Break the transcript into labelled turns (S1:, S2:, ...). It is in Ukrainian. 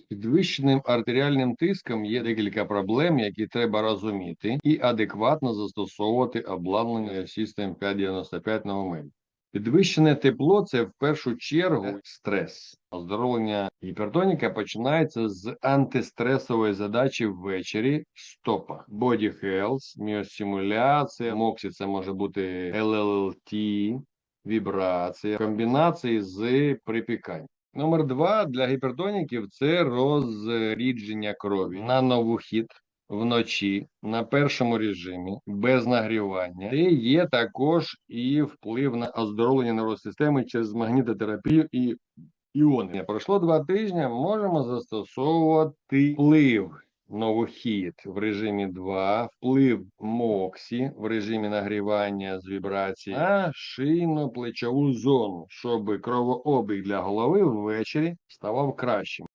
S1: З підвищеним артеріальним тиском є декілька проблем, які треба розуміти і адекватно застосовувати обладнання System 595 на момент. Підвищене тепло це в першу чергу стрес. Оздоровлення гіпертоніка починається з антистресової задачі ввечері в стопах. Body Health, міостимуляція, моксі це може бути LLT, вібрація, комбінації з припіканням. Номер два для гіпертоніків це розрідження крові на новохід вночі на першому режимі без нагрівання. Це є також і вплив на оздоровлення нервової системи через магнітотерапію і іони. Пройшло два тижні. Можемо застосовувати вплив новохід в режимі 2, вплив моксі в режимі нагрівання з вібрацій, на шийно-плечову зону, щоб кровообіг для голови ввечері ставав кращим.